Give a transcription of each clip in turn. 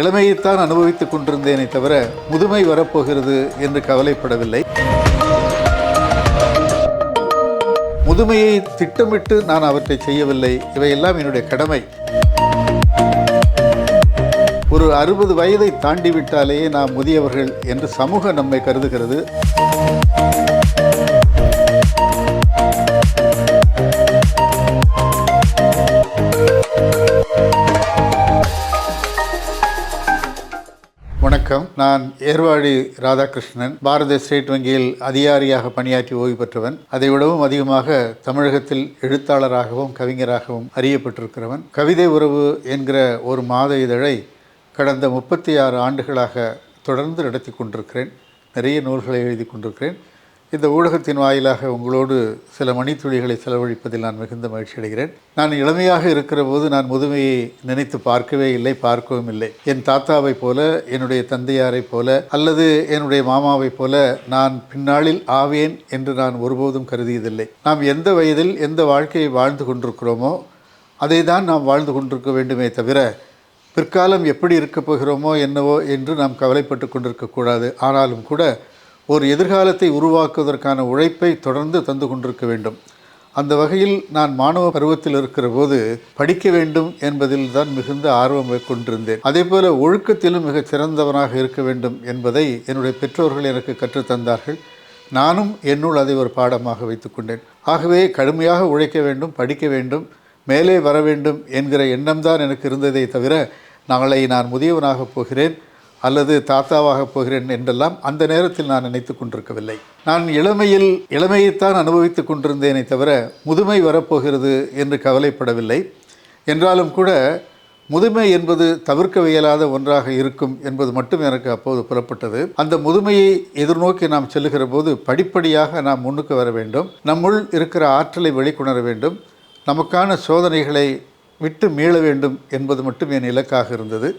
இளமையைத்தான் அனுபவித்துக் கொண்டிருந்தேனே தவிர முதுமை வரப்போகிறது என்று கவலைப்படவில்லை. முதுமையை திட்டமிட்டு நான் அவற்றை செய்யவில்லை. இவையெல்லாம் என்னுடைய கடமை. ஒரு அறுபது வயதை தாண்டிவிட்டாலேயே நாம் முதியவர்கள் என்று சமூகம் நம்மை கருதுகிறது. வணக்கம். நான் ஏர்வாடி ராதாகிருஷ்ணன். பாரத ஸ்டேட் வங்கியில் அதிகாரியாக பணியாற்றி ஓய்வு பெற்றவன். அதை விடவும் அதிகமாக தமிழகத்தில் எழுத்தாளராகவும் கவிஞராகவும் அறியப்பட்டிருக்கிறவன். கவிதை உறவு என்கிற ஒரு மாத இதழை கடந்த முப்பத்தி ஆறு ஆண்டுகளாக தொடர்ந்து நடத்தி கொண்டிருக்கிறேன். நிறைய நூல்களை எழுதி கொண்டிருக்கிறேன். இந்த ஊடகத்தின் வாயிலாக உங்களோடு சில மணித்துளிகளை செலவழிப்பதில் நான் மிகுந்த மகிழ்ச்சி அடைகிறேன். நான் இளமையாக இருக்கிற போது நான் முதுமையை நினைத்து பார்க்கவே இல்லை பார்க்கவும் இல்லை. என் தாத்தாவைப் போல என்னுடைய தந்தையாரைப் போல அல்லது என்னுடைய மாமாவைப் போல நான் பின்னாளில் ஆவேன் என்று நான் ஒருபோதும் கருதியதில்லை. நாம் எந்த வயதில் எந்த வாழ்க்கையை வாழ்ந்து கொண்டிருக்கிறோமோ அதை தான் நாம் வாழ்ந்து கொண்டிருக்க வேண்டுமே தவிர பிற்காலம் எப்படி இருக்கப் போகிறோமோ என்னவோ என்று நாம் கவலைப்பட்டு கொண்டிருக்கக்கூடாது ஆனாலும் கூட ஒரு எதிர்காலத்தை உருவாக்குவதற்கான உழைப்பை தொடர்ந்து தந்து கொண்டிருக்க வேண்டும். அந்த வகையில் நான் மாணவ பருவத்தில் இருக்கிற போது படிக்க வேண்டும் என்பதில் தான் மிகுந்த ஆர்வம் கொண்டிருந்தேன் அதே போல ஒழுக்கத்திலும் மிகச் சிறந்தவனாக இருக்க வேண்டும் என்பதை என்னுடைய பெற்றோர்கள் எனக்கு கற்றுத்தந்தார்கள் நானும் என்னுள் அதை ஒரு பாடமாக வைத்துக்கொண்டேன் ஆகவே கடுமையாக உழைக்க வேண்டும் படிக்க வேண்டும் மேலே வர வேண்டும் என்கிற எண்ணம்தான் எனக்கு இருந்ததே தவிர நாளை நான் முதியவனாக போகிறேன். அல்லது தாத்தாவாக போகிறேன் என்றெல்லாம் அந்த நேரத்தில் நான் நினைத்து கொண்டிருக்கவில்லை. நான் இளமையில் இளமையைத்தான் அனுபவித்துக் கொண்டிருந்தேனே தவிர முதுமை வரப்போகிறது என்று கவலைப்படவில்லை. என்றாலும் கூட முதுமை என்பது தவிர்க்க இயலாத ஒன்றாக இருக்கும் என்பது மட்டும் எனக்கு அப்போது புறப்பட்டது அந்த முதுமையை எதிர்நோக்கி நாம் செல்லுகிற போது படிப்படியாக நாம் முன்னுக்கு வர வேண்டும். நம்முள் இருக்கிற ஆற்றலை வெளிக்கொணர வேண்டும். நமக்கான சோதனைகளை விட்டு மீள வேண்டும் என்பது மட்டும் என் இலக்காக இருந்தது.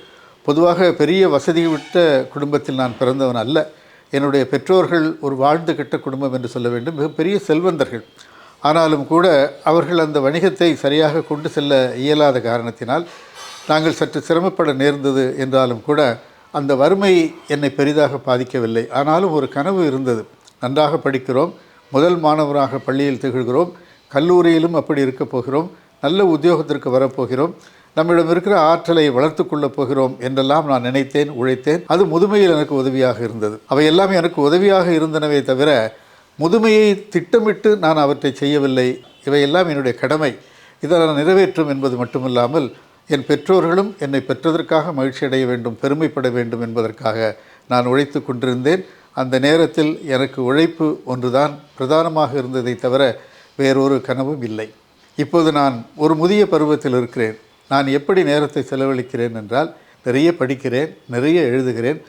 பொதுவாக பெரிய வசதி விட்ட குடும்பத்தில் நான் பிறந்தவன் அல்ல. என்னுடைய பெற்றோர்கள் ஒரு வாழ்ந்து கெட்ட குடும்பம் என்று சொல்ல வேண்டும். மிகப்பெரிய செல்வந்தர்கள். ஆனாலும் கூட அவர்கள் அந்த வணிகத்தை சரியாக கொண்டு செல்ல இயலாத காரணத்தினால் நாங்கள் சற்று சிரமப்பட நேர்ந்தது என்றாலும் கூட அந்த வறுமை என்னை பெரிதாக பாதிக்கவில்லை. ஆனாலும் ஒரு கனவு இருந்தது. நன்றாக படிக்கிறோம். முதல் மாணவராக பள்ளியில் திகழ்கிறோம். கல்லூரியிலும் அப்படி இருக்கப் போகிறோம். நல்ல உத்தியோகத்திற்கு வரப்போகிறோம் நம்மிடம் இருக்கிற ஆற்றலை வளர்த்து கொள்ளப் போகிறோம் என்றெல்லாம் நான் நினைத்தேன் உழைத்தேன். அது முதுமையில் எனக்கு உதவியாக இருந்தது. அவையெல்லாம் எனக்கு உதவியாக இருந்தனவே தவிர முதுமையை திட்டமிட்டு நான் அவற்றை செய்யவில்லை. இவையெல்லாம் என்னுடைய கடமை. இதை நான் நிறைவேற்றும் என்பது மட்டுமில்லாமல் என் பெற்றோர்களும் என்னை பெற்றதற்காக மகிழ்ச்சி அடைய வேண்டும் பெருமைப்பட வேண்டும் என்பதற்காக நான் உழைத்து கொண்டிருந்தேன். அந்த நேரத்தில் எனக்கு உழைப்பு ஒன்றுதான் பிரதானமாக இருந்ததை தவிர வேறொரு கனவும் இல்லை. இப்போது நான் ஒரு முதிய பருவத்தில் இருக்கிறேன். நான் எப்படி நேரத்தை செலவழிக்கிறேன் என்றால் நிறைய படிக்கிறேன் நிறைய எழுதுகிறேன்.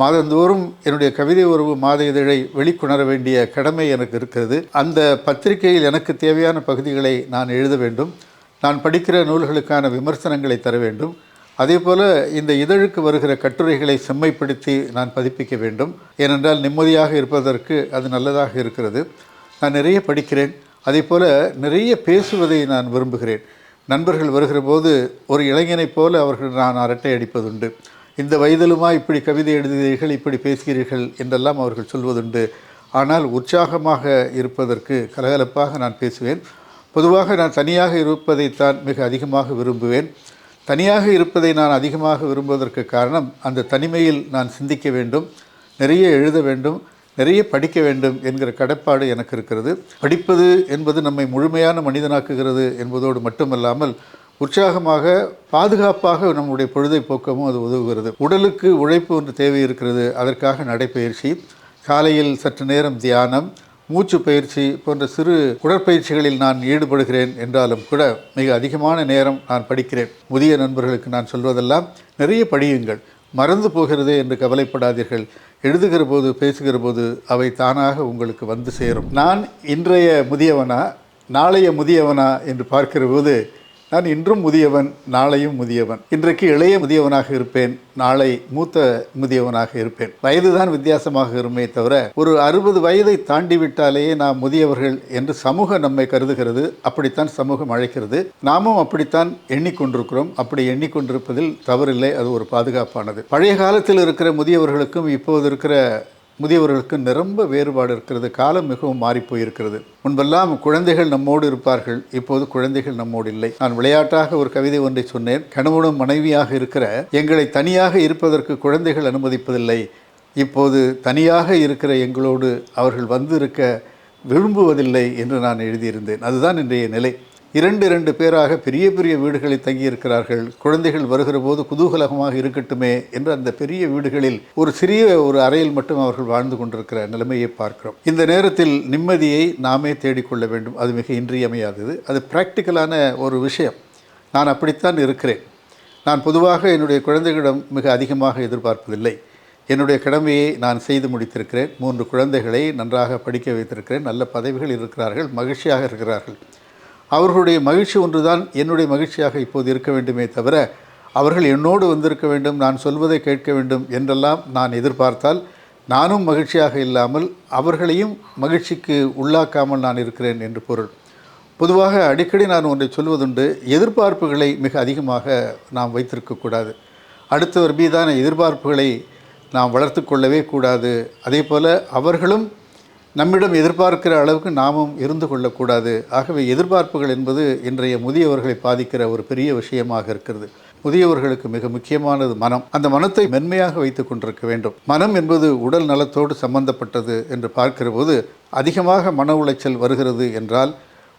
மாதந்தோறும் என்னுடைய கவிதை உறவு மாத இதழை வெளிக்கொணர வேண்டிய கடமை எனக்கு இருக்கிறது. அந்த பத்திரிகையில் எனக்கு தேவையான பகுதிகளை நான் எழுத வேண்டும். நான் படிக்கிற நூல்களுக்கான விமர்சனங்களை தர வேண்டும். அதே போல் இந்த இதழுக்கு வருகிற கட்டுரைகளை செம்மைப்படுத்தி நான் பதிப்பிக்க வேண்டும். ஏனென்றால் நிம்மதியாக இருப்பதற்கு அது நல்லதாக இருக்கிறது. நான் நிறைய படிக்கிறேன். அதே போல் நிறைய பேசுவதை நான் விரும்புகிறேன். நண்பர்கள் வருகிற போது ஒரு இளைஞனைப் போல அவர்கள் நான் அரட்டை அடிப்பதுண்டு. இந்த வயதிலுமா இப்படி கவிதை எழுதுகிறீர்கள் இப்படி பேசுகிறீர்கள் என்றெல்லாம் அவர்கள் சொல்வதுண்டு. ஆனால் உற்சாகமாக இருப்பதற்கு கலகலப்பாக நான் பேசுவேன். பொதுவாக நான் தனியாக இருப்பதைத்தான் மிக அதிகமாக விரும்புவேன். தனியாக இருப்பதை நான் அதிகமாக விரும்புவதற்கு காரணம் அந்த தனிமையில் நான் சிந்திக்க வேண்டும் நிறைய எழுத வேண்டும் நிறைய படிக்க வேண்டும் என்கிற கடப்பாடு எனக்கு இருக்கிறது. படிப்பது என்பது நம்மை முழுமையான மனிதனாக்குகிறது என்பதோடு மட்டுமல்லாமல் உற்சாகமாக பாதுகாப்பாக நம்முடைய பொழுதை போக்கவும் அது உதவுகிறது. உடலுக்கு உழைப்பு ஒன்று தேவை இருக்கிறது. அதற்காக நடைப்பயிற்சி காலையில் சற்று நேரம் தியானம் மூச்சு பயிற்சி போன்ற சிறு உடற்பயிற்சிகளில் நான் ஈடுபடுகிறேன் என்றாலும் கூட மிக அதிகமான நேரம் நான் படிக்கிறேன். முதிய நண்பர்களுக்கு நான் சொல்வதெல்லாம் நிறைய படியுங்கள். மறந்து போகிறதே என்று கவலைப்படாதீர்கள். எழுதுகிற போது பேசுகிற போது அவை தானாக உங்களுக்கு வந்து சேரும். நான் இன்றைய முதியவனா நாளைய முதியவனா என்று பார்க்கிற போது நான் இன்றும் முதியவன் நாளையும் முதியவன். இன்றைக்கு இளைய முதியவனாக இருப்பேன் நாளை மூத்த முதியவனாக இருப்பேன். வயதுதான் வித்தியாசமாக இருமே தவிர ஒரு அறுபது வயதை தாண்டி விட்டாலேயே நாம் முதியவர்கள் என்று சமூகம் நம்மை கருதுகிறது. அப்படித்தான் சமூகம் அழைக்கிறது. நாமும் அப்படித்தான் எண்ணிக்கொண்டிருக்கிறோம். அப்படி எண்ணிக்கொண்டிருப்பதில் தவறில்லை. அது ஒரு பாதுகாப்பானது. பழைய காலத்தில் இருக்கிற முதியவர்களுக்கும் இப்போது இருக்கிற முதியவர்களுக்கு நிரம்ப வேறுபாடு இருக்கிறது காலம் மிகவும் மாறிப்போயிருக்கிறது முன்பெல்லாம் குழந்தைகள் நம்மோடு இருப்பார்கள் இப்போது குழந்தைகள் நம்மோடு இல்லை. நான் விளையாட்டாக ஒரு கவிதை ஒன்றை சொன்னேன் கணவனும் மனைவியாக இருக்கிற எங்களை தனியாக இருப்பதற்கு குழந்தைகள் அனுமதிப்பதில்லை இப்போது தனியாக இருக்கிற எங்களோடு அவர்கள் வந்து இருக்க விரும்புவதில்லை என்று நான் எழுதியிருந்தேன். அதுதான் இன்றைய நிலை. இரண்டு இரண்டு பேராக பெரிய பெரிய வீடுகளில் தங்கியிருக்கிறார்கள். குழந்தைகள் வருகிற போது குதூகலகமாக இருக்கட்டுமே என்று அந்த பெரிய வீடுகளில் ஒரு சிறிய ஒரு அறையில் மட்டும் அவர்கள் வாழ்ந்து கொண்டிருக்கிற நிலைமையை பார்க்கிறோம். இந்த நேரத்தில் நிம்மதியை நாமே தேடிக்கொள்ள வேண்டும். அது மிக இன்றியமையாதது. அது பிராக்டிக்கலான ஒரு விஷயம். நான் அப்படித்தான் இருக்கிறேன். நான் பொதுவாக என்னுடைய குழந்தைகளிடம் மிக அதிகமாக எதிர்பார்ப்பதில்லை. என்னுடைய கடமையை நான் செய்து முடித்திருக்கிறேன். மூன்று குழந்தைகளை நன்றாக படிக்க வைத்திருக்கிறேன். நல்ல பதவிகள் இருக்கிறார்கள். மகிழ்ச்சியாக இருக்கிறார்கள். அவர்களுடைய மகிழ்ச்சி ஒன்றுதான் என்னுடைய மகிழ்ச்சியாக இப்போது இருக்க வேண்டுமே தவிர அவர்கள் என்னோடு வந்திருக்க வேண்டும் நான் சொல்வதை கேட்க வேண்டும் என்றெல்லாம் நான் எதிர்பார்த்தால் நானும் மகிழ்ச்சியாக இல்லாமல் அவர்களையும் மகிழ்ச்சிக்கு உள்ளாக்காமல் நான் இருக்கிறேன் என்று பொருள். பொதுவாக அடிக்கடி நான் ஒன்றை சொல்வதுண்டு எதிர்பார்ப்புகளை மிக அதிகமாக நாம் வைத்திருக்கக்கூடாது அடுத்தவர் மீதான எதிர்பார்ப்புகளை நாம் வளர்த்து கொள்ளவே கூடாது. அதே போல் அவர்களும் நம்மிடம் எதிர்பார்க்கிற அளவுக்கு நாமும் இருந்து கொள்ளக்கூடாது. ஆகவே எதிர்பார்ப்புகள் என்பது இன்றைய முதியவர்களை பாதிக்கிற ஒரு பெரிய விஷயமாக இருக்கிறது. முதியவர்களுக்கு மிக முக்கியமானது மனம். அந்த மனத்தை மென்மையாக வைத்து கொண்டிருக்க வேண்டும். மனம் என்பது உடல் நலத்தோடு சம்பந்தப்பட்டது என்று பார்க்கிற போது அதிகமாக மன உளைச்சல் வருகிறது என்றால்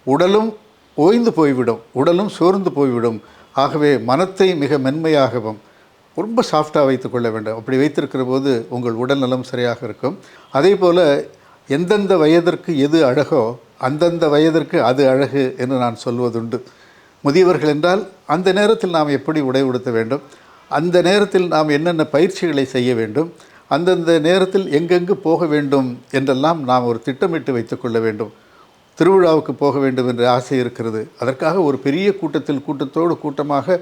உடலும் ஓய்ந்து போய்விடும். உடலும் சோர்ந்து போய்விடும். ஆகவே மனத்தை மிக மென்மையாகவும் ரொம்ப சாஃப்டாக வைத்து கொள்ள வேண்டும். அப்படி வைத்திருக்கிற போது உங்கள் உடல் நலம் சரியாக இருக்கும். அதே போல் எந்தெந்த வயதிற்கு எது அழகோ அந்தந்த வயதிற்கு அது அழகு என்று நான் சொல்வதுண்டு. முதியவர்கள் என்றால் அந்த நேரத்தில் நாம் எப்படி உடை உடுத்த வேண்டும்? அந்த நேரத்தில் நாம் என்னென்ன பயிற்சிகளை செய்ய வேண்டும்? அந்தந்த நேரத்தில் எங்கெங்கு போக வேண்டும் என்றெல்லாம் நாம் ஒரு திட்டமிட்டு வைத்துக்கொள்ள வேண்டும். திருவிழாவுக்கு போக வேண்டும் என்ற ஆசை இருக்கிறது. அதற்காக ஒரு பெரிய கூட்டத்தில் கூட்டத்தோடு கூட்டமாக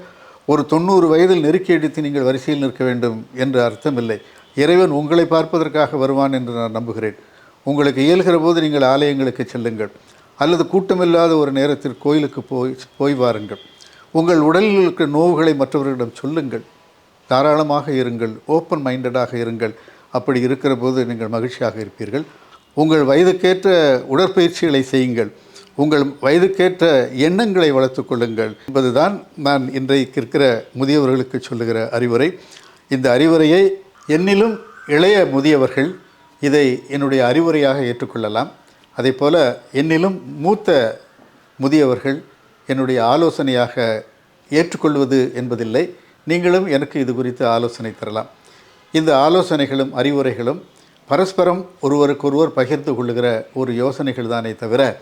ஒரு தொண்ணூறு வயதில் நெருக்கி அடித்து நீங்கள் வரிசையில் நிற்க வேண்டும் என்று அர்த்தமில்லை. இறைவன் உங்களை பார்ப்பதற்காக வருவான் என்று நான் நம்புகிறேன். உங்களுக்கு இயல்கிற போது நீங்கள் ஆலயங்களுக்கு செல்லுங்கள். அல்லது கூட்டமில்லாத ஒரு நேரத்தில் கோயிலுக்கு போய் போய் வாருங்கள். உங்கள் உடலில் இருக்கிற நோவுகளை மற்றவர்களிடம் சொல்லுங்கள். தாராளமாக இருங்கள். ஓப்பன் மைண்டடாக இருங்கள். அப்படி இருக்கிற போது நீங்கள் மகிழ்ச்சியாக இருப்பீர்கள். உங்கள் வயதுக்கேற்ற உடற்பயிற்சிகளை செய்யுங்கள். உங்கள் வயதுக்கேற்ற எண்ணங்களை வளர்த்துக்கொள்ளுங்கள் என்பதுதான் நான் இன்றைக்கு இருக்கிற முதியவர்களுக்கு சொல்லுகிற அறிவுரை. இந்த அறிவுரையை என்னிலும் இளைய முதியவர்கள் இதை என்னுடைய அறிவுரையாக ஏற்றுக்கொள்ளலாம். அதே போல் என்னிலும் மூத்த முதியவர்கள் என்னுடைய ஆலோசனையாக ஏற்றுக்கொள்வது என்பதில்லை. நீங்களும் எனக்கு இது குறித்து ஆலோசனை தரலாம். இந்த ஆலோசனைகளும் அறிவுரைகளும் பரஸ்பரம் ஒருவருக்கொருவர் பகிர்ந்து கொள்ளுகிற ஒரு யோசனைகள் தானே தவிர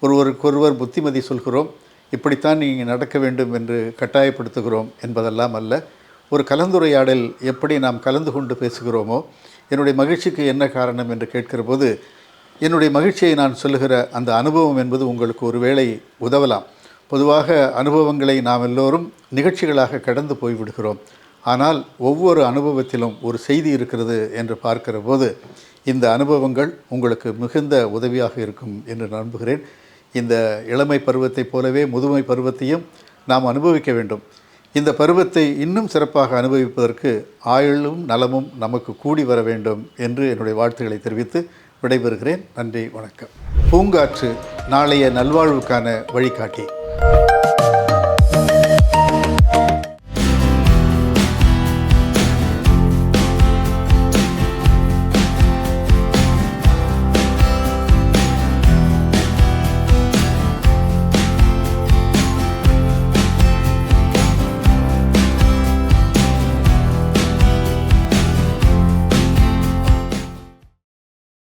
ஒருவருக்கொருவர் புத்திமதி சொல்கிறோம். இப்படித்தான் நீங்கள் நடக்க வேண்டும் என்று கட்டாயப்படுத்துகிறோம் என்பதெல்லாம் அல்ல. ஒரு கலந்துரையாடல் எப்படி நாம் கலந்து கொண்டு பேசுகிறோமோ என்னுடைய மகிழ்ச்சிக்கு என்ன காரணம் என்று கேட்கிற போது என்னுடைய மகிழ்ச்சியை நான் சொல்லுகிற அந்த அனுபவம் என்பது உங்களுக்கு ஒருவேளை உதவலாம். பொதுவாக அனுபவங்களை நாம் எல்லோரும் நிகழ்ச்சிகளாக கடந்து போய்விடுகிறோம். ஆனால் ஒவ்வொரு அனுபவத்திலும் ஒரு செய்தி இருக்கிறது என்று பார்க்கிற போது இந்த அனுபவங்கள் உங்களுக்கு மிகுந்த உதவியாக இருக்கும் என்று நம்புகிறேன். இந்த இளமை பருவத்தைப் போலவே முதுமை பருவத்தையும் நாம் அனுபவிக்க வேண்டும். இந்த பருவத்தை இன்னும் சிறப்பாக அனுபவிப்பதற்கு ஆயுளும் நலமும் நமக்கு கூடி வர வேண்டும் என்று என்னுடைய வாழ்த்துக்களை தெரிவித்து விடைபெறுகிறேன். நன்றி வணக்கம். பூங்காற்று நாளைய நல்வாழ்வுக்கான வழிகாட்டி.